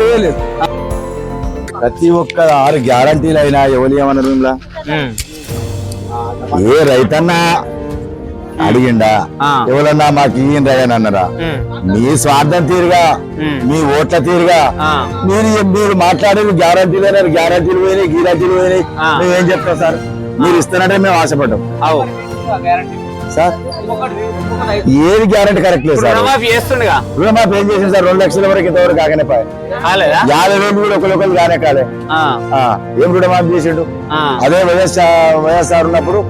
వేయలేదు. ప్రతి ఒక్క ఆరు గ్యారంటీలు అయినా ఎవరు ఏమన్నారు? ఏ రైతన్న అడిగిండా. ఎవరన్నా మాకు ఇయ్యం అని అన్నారా? మీ స్వార్థం తీరుగా మీ ఓట్ల తీరుగా. మీరు మీరు మాట్లాడేది గ్యారంటీలు అయినారు గ్యారంటీలు పోయినాయి గ్యారంటీలు పోయినాయి. మేము ఏం చెప్తాం సార్? మీరు ఇస్తానంటే మేము ఆశపడ్డాం. సార్ ఏది గ్యారంటీ కరెక్ట్ లేదు సార్? రుణమాఫీ చేస్తుండగా. రుణమాఫీ ఏం చేసింది సార్? రెండు లక్షల వరకు ఇంతవరకు కాకనే పాయే. యాభై వేలు కూడా ఒకరు కానే కాలే. ఏం రుణమాఫీ చేసిండు? అదే వైఎస్ఆర్ వైఎస్ఆర్ ఉన్నప్పుడు.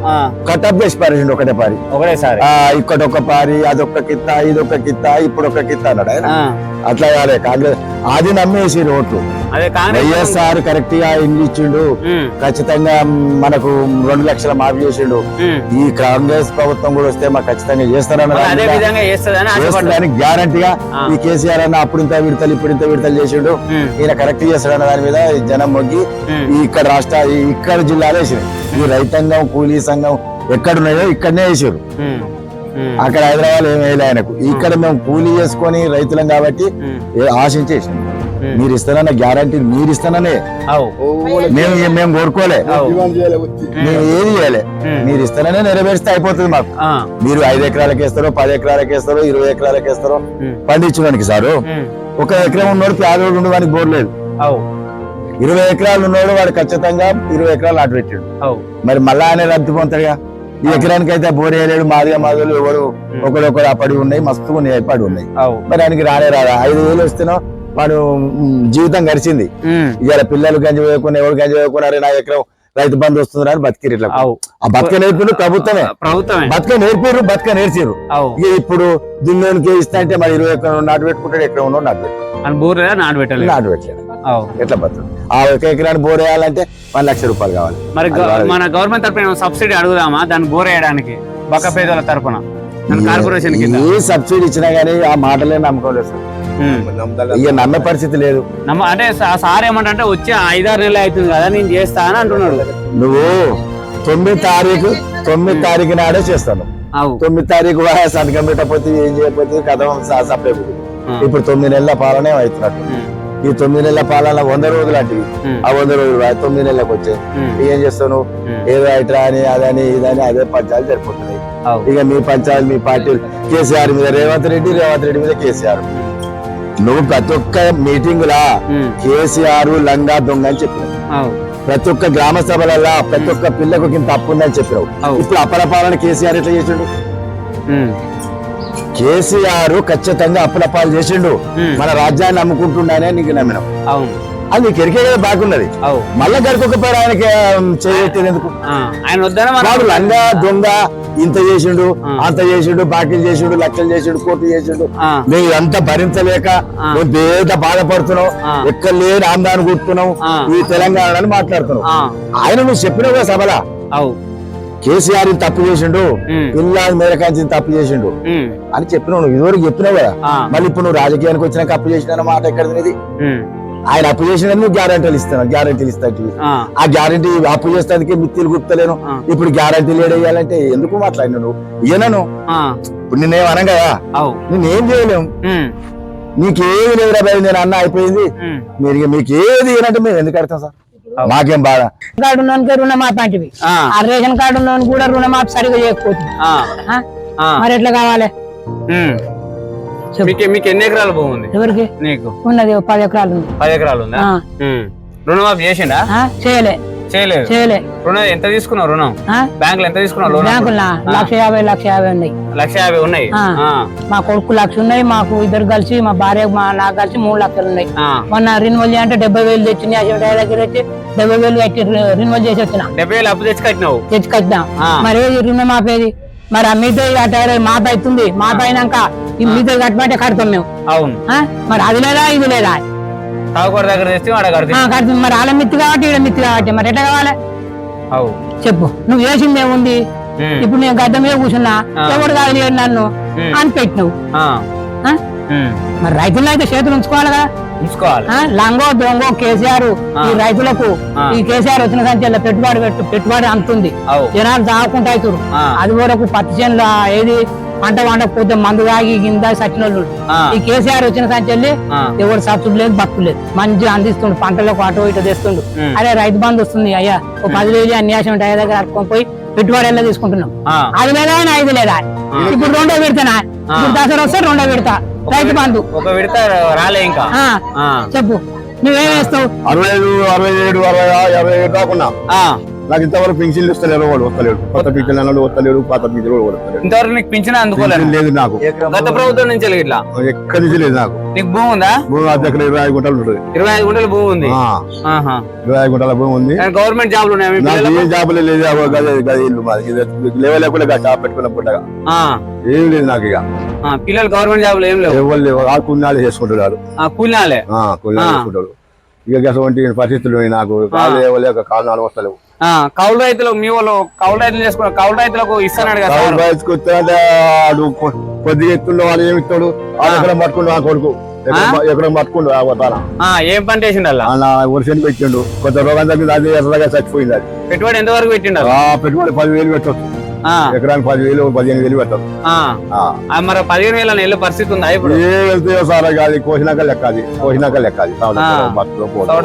కటప్ చేసి పారేసిండు ఒకటే పారి. ఒకటేసారి. ఆ ఇక్కడొక ఒక పారి అదొక కిత్త ఇదొక కిత్త ఇప్పుడు ఒక కిత్త అన్నాడు ఆయన. అట్లా కాలే. కాంగ్రెస్ అది నమ్మేసి ఓట్లు వైఎస్ఆర్ కరెక్ట్గా ఇల్లు ఇచ్చిండు ఖచ్చితంగా మనకు రెండు లక్షల మాఫీ చేసిండు. ఈ కాంగ్రెస్ ప్రభుత్వం కూడా వస్తే మాకు ఖచ్చితంగా చేస్తారని గ్యారంటీగా. ఈ కేసీఆర్ అన్న అప్పుడు ఇంత విడతలు ఇప్పుడు ఇంత విడతలు చేసిండు. ఈయన కరెక్ట్ చేస్తాడన్న దాని మీద జనం మొగ్గి ఇక్కడ రాష్ట్ర ఇక్కడ జిల్లాలో వేసారు ఈ రైతాంగం కూలీ సంఘం ఎక్కడున్నాయో ఇక్కడనే వేసారు అక్కడ హైదరాబాద్ ఏం వేయలే ఆయనకు. ఇక్కడ మేము కూలీ చేసుకొని రైతులం కాబట్టి ఏ- ఆశించేసాం. మీరు ఇస్తానన్న గ్యారంటీ మీరు ఇస్తాననే. మేము మేము కోరుకోలే. మేము ఏది చేయలే. మీరు ఇస్తాననే నెరవేరిస్తే అయిపోతుంది మాకు. మీరు ఐదు ఎకరాలకి వేస్తారో పది ఎకరాలకి వేస్తారో ఇరవై ఎకరాలకి వేస్తారో పండించడానికి సారు. ఒక ఎకరం ఉన్నోడు పేదోడు ఉండడానికి బోర్ లేదు. అవు. ఇరవై ఎకరాలు ఉన్నోడు వాడు ఖచ్చితంగా ఇరవై ఎకరాలు నాటు పెట్టాడు. మరి మళ్ళా ఆయన రద్దు పొందుతాడుగా? ఈ ఎకరానికి అయితే బోర్ వేయలేడు మాదిగా మాదులు ఎవరు ఒకడొకడు పడి ఉన్నాయి మస్తు ఉన్నాయి పడి ఉన్నాయి. మరి ఆయనకి రానే రాదా ఐదు వేలు వస్తేనో వాడు జీవితం గడిచింది. ఇవాళ పిల్లలు గంజి వేయకుండా ఎవరు గంజి వేయకున్నారే నా ఎకరం రైతు బంధు వస్తుంది అని బతికిరు ఇట్లా. ఆ బతక నేర్పిరు ప్రభుత్వమే. ప్రభుత్వమే. బతక నేర్పిరు బతక నేర్చిరు ఇప్పుడు దున్నోనికి ఇస్తా అంటే మరి ఇరవై ఎకరం నాటు పెట్టుకుంటాడు ఎకరం ఉన్నోడు నాటు పెట్టాడు నాటు పెట్టలేదు? నాటు పెట్టాడు అవు ఎట్లా బతుకు ఆ ఒక ఎకరాన్ని బోర్ వేయాలంటే పది లక్షల రూపాయలు కావాలి. మరి. మన గవర్నమెంట్ తరపున సబ్సిడీ అడుగుదామా? దాన్ని బోర్ వేయడానికి బక్క పేదల తరపున కార్పొరేషన్ ఏ సబ్సిడీ ఇచ్చినా గానీ ఆ మాటలే నమ్మకం లేదు సార్. ఇక నమ్మే పరిస్థితి లేదు. నమ్మ అంటే సార్ ఏమంటే వచ్చి ఐదారు నెలలు అవుతుంది కదా నేను చేస్తా అని అంటున్నాడు. నువ్వు తొమ్మిది తారీఖు తొమ్మిది తారీఖు. నాడే చేస్తాను. తొమ్మిది తారీఖు సంతకం పెట్టకపోతే ఏం చేయకపోతే కథ. ఇప్పుడు తొమ్మిది నెలల పాలనే అవుతున్నట్టు. ఈ తొమ్మిది నెలల పాలన వంద రోజులు అంటే. ఆ వంద రోజులు తొమ్మిది నెలలకు వచ్చాయి ఏం? ఉమ్. ఏదో ఇట్లా అని అదని ఇదని అదే పంచాలు సరిపోతున్నాయి అవు ఇక మీ పంచాయతీ మీ పార్టీలు. కేసీఆర్ మీద రేవంత్ రెడ్డి రేవంత్ రెడ్డి మీద కేసీఆర్. నువ్వు ప్రతి ఒక్క మీటింగ్ లా కేసీఆర్ లంగా దొంగ అని చెప్పినావు. ప్రతి ఒక్క గ్రామ సభలల్లా ప్రతి ఒక్క పిల్లకు ఇంత అప్పు ఉందని చెప్పినావు. ఇప్పుడు అపర పాలన కేసీఆర్ ఎట్లా చేసిండు? కేసీఆర్ ఖచ్చితంగా అప్పుల పాలు చేసిండు. మన రాజ్యాన్ని నమ్ముకుంటుండనే నీకు నమ్మినాం. అవును. అది నీకు ఎరికే కదా బాగున్నది మళ్ళా గడుకొకపోయారు ఆయనకి చేయట్లేదు ఎందుకు? ఆయన వాడు లంగా దొంగ ఇంత చేసిండు. అంత చేసిండు బాకీలు చేసిండు లక్షలు చేసిండు కోట్లు చేసిండు. మేము అంత భరించలేక ఆ. మేము పేద బాధపడుతున్నాం. ఆ. ఎక్కడ లేని ఆందాన్ని కూర్చున్నాం. ఆ. ఈ తెలంగాణ అని మాట్లాడుతున్నాం. ఆ, ఆయన నువ్వు చెప్పినావు కదా సభలా కేసీఆర్ తప్పు చేసిండు పిల్ల మేరకాంచి ఇంత తప్పు చేసిండు. అని చెప్పినావు నువ్వు ఇదివరకు చెప్పినావు కదా. మళ్ళీ ఇప్పుడు నువ్వు రాజకీయానికి వచ్చినాక అప్పు చేసిన మాట ఎక్కడ ఉమ్, ఆయన అప్పు చేసిన నువ్వు గ్యారంటీలు ఇస్తాను గ్యారంటీలు ఇస్తాను ఆ, గ్యారంటీ అప్పు చేస్తానికి మిత్తిలు గుర్తలేను. ఇప్పుడు గ్యారంటీలు ఏడేయాలంటే ఎందుకు మాట్లాడినా నువ్వు? ఇయ్యనను ఆ, ఇప్పుడు నిన్నేం అనం కదా? నేనేం చేయలేము నీకేది లేదురా భయ్ నేను అన్న అయిపోయింది. మీరు మీకు ఏది ఇవ్వనంటే మేము ఎందుకు కడతాం సార్? మాకేం బాధ? కార్డు ఉన్నోనికి రుణమాఫీ అంటివి. ఆ, రేషన్ కార్డు కూడా రుణమాఫీ సరిగా చేయకపోతుంది. మరి ఎట్లా కావాలి. మీకు ఎన్ని ఎకరాలు భూమి ఉంది? ఎవరికి? నీకు. ఉన్నది పది ఎకరాలు పది ఎకరాలు ఉందా. రుణమాఫీ చేసిండా? చేయలే. చేయలేదు. చేయలే. రుణం ఎంత తీసుకున్నావు రుణం? బ్యాంక్ ఎంత తీసుకున్నావు లోన్ లక్ష యాభై లక్ష యాభై ఉన్నాయి. లక్ష యాభై ఉన్నాయి? మా కొడుకు లక్ష ఉన్నాయి మాకు ఇద్దరు కలిసి మా భార్య మా నాకు కలిసి మూడు లక్షలు ఉన్నాయి. మొన్న రిన్వల్ అంటే డెబ్బై వేలు తెచ్చింది అసలు దగ్గర వచ్చి డెబ్బై వేలు కట్టి రిన్వల్ చేసి వచ్చిన. డెబ్బై వేలు అప్పు తెచ్చి కట్టినావు? తెచ్చి కట్టినాం. మరి ఏది రుణమాఫేది మరి ఆ మీతో అట మాత అవుతుంది మాత అయినాక ఈ మీతో కట్టమంటే కడతాం మేము. అవును? మరి అది లేదా ఇది లేదా? తాగుకోట దగ్గర తెస్తే వాడ ఆ, కడుతుంది కడుతుంది మరి వాళ్ళ మిత్తి కాబట్టి ఈడ మిత్తి కాబట్టి మరి ఎట్లా కావాలి? అవు. చెప్పు. నువ్వు చేసింది ఏముంది? ఇప్పుడు నేను గడ్డ మీద కూర్చున్నా. ఎవడు కాదు నన్ను? అని పెట్టినావు. మరి రైతులను అయితే చేతులు ఉంచుకోవాలి కదా? లంగో దొంగో కేసీఆర్. ఈ రైతులకు. ఈ కేసీఆర్ వచ్చిన సంఖ్యలో పెట్టుబడి పెట్టు పెట్టుబడి అంతుంది. జనాలు దాక్కుంటా అవుతారు. అది వరకు పత్తి చేనులు ఏది? పంట పండకపోతే మందు తాగి వాళ్ళు ఆ. ఈ కేసీఆర్ వచ్చిన సంచెల్లి. ఎవరు సబ్సిడీ లేదు బతుకు లేదు. మంచిగా అందిస్తుండు పంటలకు అటు ఇటు తెస్తుండు. అరే రైతు బంధు వస్తుంది అయ్యా. ఒక పది వేలు అన్యాసం ఉంటాయి అయ్యా దగ్గర అట్టుకొని పోయి పెట్టుబడి ఎలా తీసుకుంటున్నాం? ఆ. అది లేదా ఐదు లేదా ఇప్పుడు రెండో పెడతానా ఇప్పుడు దసరా వస్తే రెండో పెడతా రైతు బంధు. ఒక విడత రాలే ఇంకా. చెప్పు. నువ్వేం వేస్తావు అరవై ఐదు అరవై ఏడు అరవై ఆరు, యాభై ఏడు ఆ. నాకు ఇంతవరకు పెన్షన్లు ఇస్తలేరు వాడు వస్తలేడు కొత్త పింఛన్ అన్నాడు వస్తలేడు పాత పింఛన్ కూడా వస్తలేడు ఇంతవరకు నీకు పింఛన్ అందుకోలేదు? లేదు నాకు. గత ప్రభుత్వం నుంచి ఇట్లా? ఎక్కడి నుంచి లేదు నాకు. నీకు భూమి ఉందా? భూమి అద్దెక్కడ ఇరవై ఐదు గుంటలు ఉంటుంది. ఇరవై ఐదు గుంటల భూమి ఉంది. ఇరవై ఐదు గుంటల భూమి ఉంది. గవర్నమెంట్ జాబ్లు నాకు? ఏ జాబులే లేదు ఇల్లు మాది. లేవలేకుండా షాప్ పెట్టుకున్న పుట్టగా. ఏం లేదు నాకు ఇక పిల్లలు గవర్నమెంట్ జాబ్లు ఏం లేవు? ఎవరు లేవు ఆ కున్నాలు చేసుకుంటున్నారు. కూలినాలే ఆ. చేసుకుంటారు ఇక అటువంటి పరిస్థితులు నాకు. కాళ్ళు లేవలేక కాళ్ళు నాలుగు వస్తలేవు కౌలు రైతులు మీ వాళ్ళు కౌలు రైతులు చేసుకున్నారు కౌలు రైతులకు ఇస్తున్నాడు కదా కాళ్ళు సార్. బయటకు వస్తే అంటే ఆడు కొ- కొద్దిగా ఎత్తుండే వాళ్ళు ఏమి ఇస్తాడు? ఎక్కడ పట్టుకుండు ఆ కొడుకు? ఎక్కడ- పట్టుకుండు ఏం పని చేసిండు అలా వర్షం పెట్టిండు. కొంత రోగం తగ్గింది అది ఎర్రగా చచ్చిపోయింది అది. పెట్టుబడి ఎంత వరకు పెట్టిండు ఆ పెట్టుబడి పదివేలు పెట్టచ్చు. ఆ, ఎకరానికి పదివేలు పదిహేను వేలు. ఆ, మరి పదిహేను వేల నెలల పరిస్థితి ఉందా ఇప్పుడు? ఏ వెళ్తాయో సార్ అది కోసినాక లెక్క అది. కోసినాక లెక్క అది.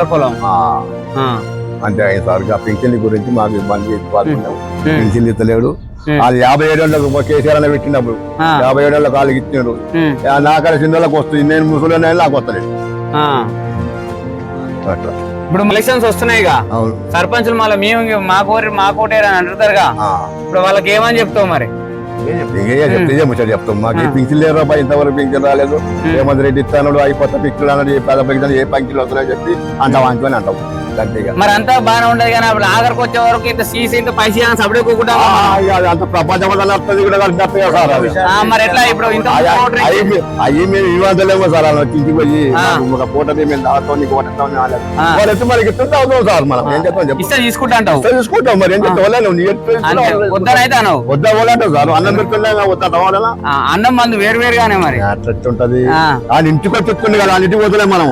పొలం ఆ, ఆ, అంతే అయింది సార్ ఇక పింఛన్ గురించి మాకు ఇబ్బంది పింఛన్ ఇస్తలేడు. అది యాభై ఏడు ఏళ్ళకు కేసీఆర్ అని పెట్టినప్పుడు ఆ, యాభై ఏడు ఏళ్ళకి వాళ్ళకి ఆ, నాకాడ చిన్నలకు వస్తుంది నేను ముసలి నాకు వస్తలేదు. ఆ. అట్లా. ఇప్పుడు ఎలక్షన్స్ వస్తున్నాయి అవును. సర్పంచులు మళ్ళీ మేము మా కోరి మా కోటేరు అని అంటారుగా ఆ. ఇప్పుడు వాళ్ళకి ఏమని చెప్తావు మరి? చెప్తే మాకు ఏ పింఛన్ లేరు అబ్బాయి ఇంతవరకు పింఛన్ రాలేదు. రేవంత్ రెడ్డి ఇస్తాడు అయిపోతా పింఛన్ అన్నాడు ఏ పెద్ద పింఛన్ ఏ పంకిలు వస్తున్నాయో చెప్పి అంటాం అంటుని అంటాం. మరి అంతా బాగానే ఉండదు కానీ అప్పుడు ఆఖరికి వచ్చే వరకు ఇంత సీసీ ఇంత పైసా సపడే ఇక అది అంత ప్రపంచం కూడా కలిసి సార్. మరి ఎట్లా ఇప్పుడు ఇంత మేము ఇవ్వలేమో సార్ అలా ఇంటికి పోయి ఒక మేము దాంతో కొట్టడం. వాళ్ళు అవుతాం సార్ మనం ఏం చెప్తాం చెప్పు. ఇస్తే తీసుకుంటా అంటావు ఇస్తే చూసుకుంటాం మరి ఏం వాళ్ళే? వద్దనైతే అనవు వద్దా సార్ అన్నం పెడుతున్నా వద్దా వాళ్ళ? అన్నం మందు వేరు వేరుగానే మరి. అట్లా ఉంటది ఆయన ఇంటికి వచ్చి కదా ఆయన ఇంటికి మనం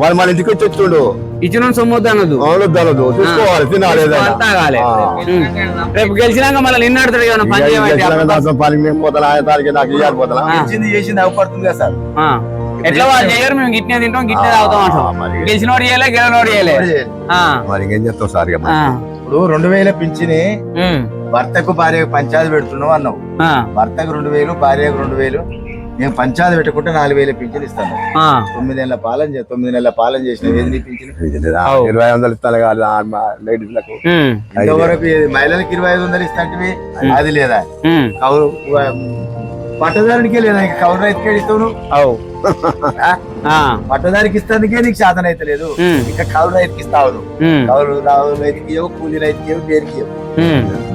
వాళ్ళు మన ఇంటికి వచ్చి వస్తుండు ఇచ్చిన సొమ్ము వద్దు అనొద్దు. అవును దొరదు చూసుకోవాలి తినాలి. ఉమ్. రేపు గెలిచినాక మళ్ళీ నిన్న అడుగుతాడు కదా పని చేయమంటే మేము పోతాను ఆయన తారీఖు నాకు ఇయ్యాలి పోతానా ఆ. చేసింది అవపడుతుంది కదా సార్. ఎట్లా వాళ్ళు చేయరు మేము గిట్నే తింటాం గిట్నే తాగుతాం అంటాం. మరి. గెలిచినోడు చేయలే గెలనోడు చేయలే. మరి ఇంకేం చెప్తాం సార్. ఇప్పుడు రెండు వేల పింఛని భర్తకు భార్యకు పంచాయతీ పెడుతున్నావు అన్నావు. భర్తకు రెండు వేలు భార్యకు రెండు వేలు. నేను పంచాయతీ పెట్టుకుంటే నాలుగు వేల పింఛన్ ఇస్తాను. ఆ, తొమ్మిది నెలల పాలన తొమ్మిది నెలల పాలన చేసిన ఏది పింఛన్. ఇరవై వందలు ఇస్తాను లేడీస్లకు. ఇంతవరకు మహిళలకు ఇరవై ఐదు వందలు ఇస్తాంటివి? అది లేదా? కౌలు పట్టదారునికే లేదా? ఇంకా కౌలు రైతుకే అవు. ఆ, పట్టదారికి ఇస్తానికే నీకు శాతం అయితే లేదు ఇంకా కౌలు రైతుకి ఇస్తావు రావు రైతుకి కూలీ రైతుకి దేనికి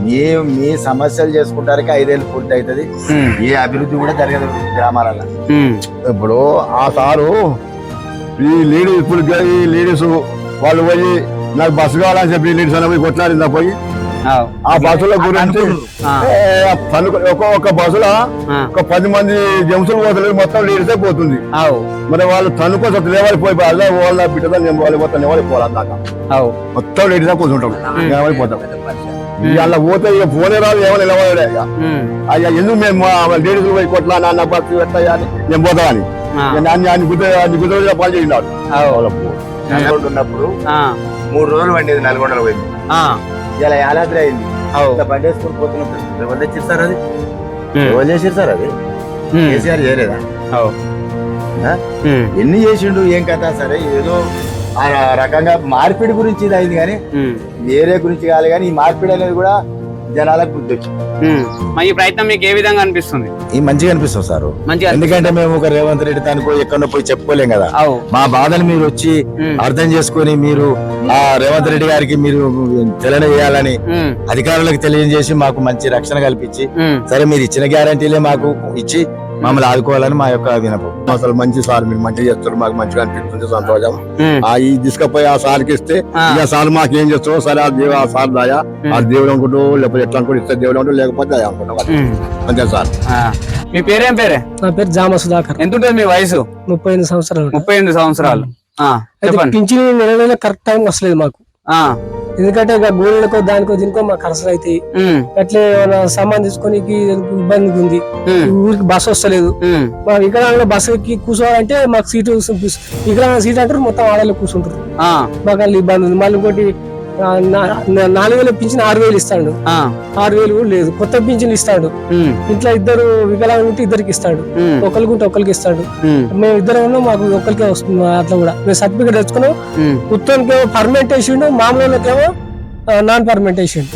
ఉమ్, మీ సమస్యలు చేసుకుంటానికి ఐదేళ్ళు పూర్తి అవుతుంది ఏ అభివృద్ధి కూడా జరగదు గ్రామాలలో ఇప్పుడు ఆ సారు ఈ లేడీస్ ఇప్పుడు ఈ లేడీస్ వాళ్ళు పోయి నాకు బస్సు కావాలని చెప్పి లేడీస్ అని పోయి కొట్లాడిందా పోయి. ఆ. బస్సుల గురించి అనుకున్నారు. ఆ, ఏ, తను- ఒక ఒక బస్సులో ఒక పది మంది జంసులు పోతలేదు మొత్తం లేడీసే పోతుంది. మరి వాళ్ళు తనుకోసం లేవాలి పోయి వాళ్ళ బిడ్డతో నేను వాళ్ళు పోతాను ఎవరు పోవాలి దాకా. మొత్తం లేడీసే కూర్చుంటాం. ఎవరు పోతాం. అలా పోతే ఇక పోనే రాదు ఏమో నిలబడే ఇక. అయ్యా ఎందుకు మేము లేడీస్ పోయి కొట్లా నాన్న బస్సు పెట్టా అని నేను పోతామని ఆ, నాన్న అన్ని గుద్ద అన్ని గుద్ద పని చేసినాడు. నల్గొండ ఉన్నప్పుడు ఆ, మూడు రోజులు పండేది నల్గొండలో పోయింది. ఇలా యాదాద్రి అయింది. బండి వేసుకొని పోతున్నప్పుడు ఎవరు తెచ్చారు సార్ అది? ఎవరు చేసారు సార్ అది? కేసీఆర్ చేయలేదా? ఎన్ని చేసిండు ఏం కథ? సరే ఏదో ఆ రకంగా మార్పిడి గురించి ఇది అయింది కానీ వేరే గురించి కాదు కానీ ఈ మార్పిడి అనేది కూడా జనాలకు బుద్ధి వచ్చింది ఉమ్. మరి ఈ ప్రయత్నం మీకు ఏ విధంగా అనిపిస్తుంది? ఈ మంచిగా అనిపిస్తుంది సార్. మంచిగా ఎందుకంటే మేము ఒక రేవంత్ రెడ్డి దానికో ఎక్కడో పోయి చెప్పుకోలేం కదా. మా బాధను మీరు వచ్చి అర్థం చేసుకొని మీరు ఆ రేవంత్ రెడ్డి గారికి మీరు ఉమ్, అధికారులకు తెలియజేసి మాకు మంచి రక్షణ కల్పించి సరే మీరు ఇచ్చిన గ్యారంటీలే మాకు ఇచ్చి మమ్మల్ని ఆదుకోవాలని మా యొక్క వినపం అసలు మంచి సార్ మీరు మంచిగా చేస్తారు మాకు మంచిగా అనిపిస్తుంది సంతోషం. ఆ ఈ తీసుకపోయి ఆ సార్కి ఇస్తే ఆ. ఇక సార్ మాకు ఏం చేస్తావు సరే ఆ దేవు ఆ సార్ దాయా ఆ దేవుడు అనుకుంటూ లేకపోతే ఎట్లా అనుకుంటూ ఇస్తే దేవుడు అంటూ లేకపోతే దయ అనుకుంటాం. అంతే సార్. ఆ. మీ పేరేం పేరే? నా పేరు జామ సుధాకర్. ఎంత ఉంటుంది మీ వయసు? ముప్పై ఎనిమిది సంవత్సరాలు. ముప్పై ఎనిమిది సంవత్సరాలు. ఆ, అయితే చెప్పండి. పింఛన్ నెల నెల కరెక్ట్ టైం వస్తలేదు మాకు. ఆ, ఎందుకంటే ఇక గోళ్ళకో దానికో దీనికో మాకు ఖర్చులు అవుతాయి ఉమ్, అట్లే సామాన్ తీసుకొని ఇబ్బంది ఉంది. ఊరికి బస్సు వస్తలేదు. ఉమ్, మా వికలాంగుల బస్సు ఎక్కి కూర్చోవాలంటే మాకు సీటు వికలాంగ సీట్ అంటారు మొత్తం ఆడలో కూర్చుంటారు. మాకు ఇబ్బంది ఉంది. మళ్ళీ ఇంకోటి నాలుగు వేలు పింఛన్ ఆరు వేలు ఇస్తాడు. ఆరు వేలు కూడా లేదు. కొత్త పింఛన్ ఇస్తాడు. ఇంట్లో ఇద్దరు వికలాంగులు ఉంటే ఇద్దరికి ఇస్తాడు. ఒకరికి ఉంటే ఒకరికి ఇస్తాడు. మేము ఇద్దరం ఉన్నాం మాకు ఒక్కరికే వస్తుంది అట్లా కూడా. మేము సర్టిఫికేట్ తెచ్చుకున్నాం. ఉమ్, ఉత్తరానికేమో పర్మనెంట్ వేసిండు మామూలుకేమో నాన్ పర్మనెంట్ వేసిండు.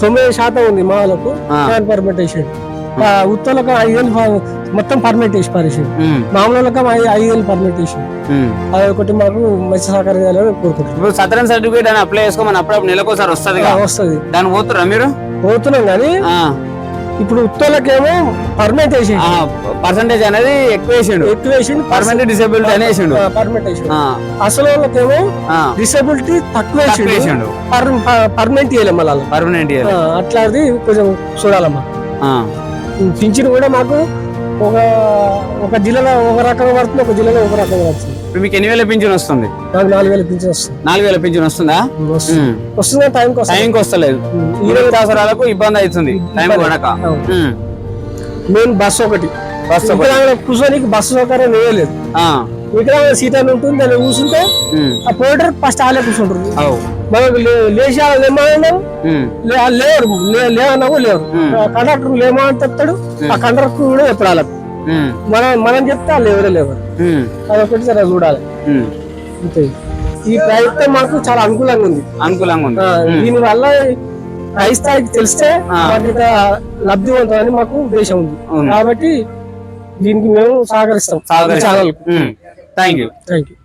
తొమ్మిది శాతం ఉంది మా వాళ్ళకు ఆ. నాన్ పర్మనెంట్ వేసిండు. ఉత్తరాలకు ఐదేళ్ళు మొత్తం పర్మనెంట్ వేసి పారేసిండు మామూలులకు ఐదేళ్ళు పర్మనెంట్ వేసిండు ఉమ్. అది ఒకటి మాకు మంచి సహకారం చేయాలని కోరుకుంటున్నాం. ఇప్పుడు సత్రం సర్టిఫికేట్ అని అప్లై చేసుకోమని అప్పుడప్పుడు నెలకోసారి వస్తుంది వస్తుంది. దాన్ని పోతురా మీరు? పోతున్నాం కానీ ఇప్పుడు ఉత్తరాలకేమో పర్మనెంట్ వేసిండు ఆ, పర్సంటేజ్ అనేది ఎక్కువ వేసిండు. ఎక్కువ వేసిండు. పర్మనెంట్ డిసేబిలిటీ అని వేసిండు. పర్మనెంట్ వేసిండు అసలు వాళ్ళకేమో డిసబిలిటీ తక్కువ వేసిండు. పర్మనెంట్ వేయలేం మళ్ళీ. పర్మనెంట్ అట్లాది కొంచెం చూడాలమ్మా. పింఛన్ కూడా మాకు ఒక ఒక జిల్లాలో ఒక రకంగా పడుతుంది ఒక జిల్లాలో ఒక రకంగా పడుతుంది. ఇప్పుడు మీకు ఎన్ని వేల పింఛన్ వస్తుంది? నాకు నాలుగు వేల పింఛన్ వస్తుంది. నాలుగు వేల పింఛన్ వస్తుందా? వస్తుంది. టైంకి టైంకి వస్తలేదు. ఈరోజు అవసరాలకు ఇబ్బంది అవుతుంది. టైం. ఉమ్. మెయిన్ బస్సు ఒకటి. బస్సు కూర్చోనికి బస్సు సౌకర్యం వేయలేదు వికలాంగుల సీట్ అని ఉంటుంది దాన్ని కూర్చుంటే. ఆ పోయేటర్ ఫస్ట్ ఆలే కూర్చుంటారు. మనకు లే- లేచి వాళ్ళు లేమన్నావు ఉమ్. లేరు లే- లేవన్నావు లేరు ఉమ్. కండక్టర్ లేమని చెప్తాడు ఆ కండక్టర్ కూడా ఎప్పుడు. మనం మనం చెప్తే వాళ్ళు ఎవరే లేవరు. ఉమ్. అదొకటి సరే చూడాలి. అంతే. ఈ ప్రయత్నం మాకు చాలా అనుకూలంగా ఉంది. అనుకూలంగా ఉంది. దీని వల్ల స్థాయికి తెలిస్తే ఇంకా లబ్ధివంతమని మాకు ఉద్దేశం ఉంది. కాబట్టి దీనికి మేము సహకరిస్తాం. సహకరిస్తాం. Channel thank you thank you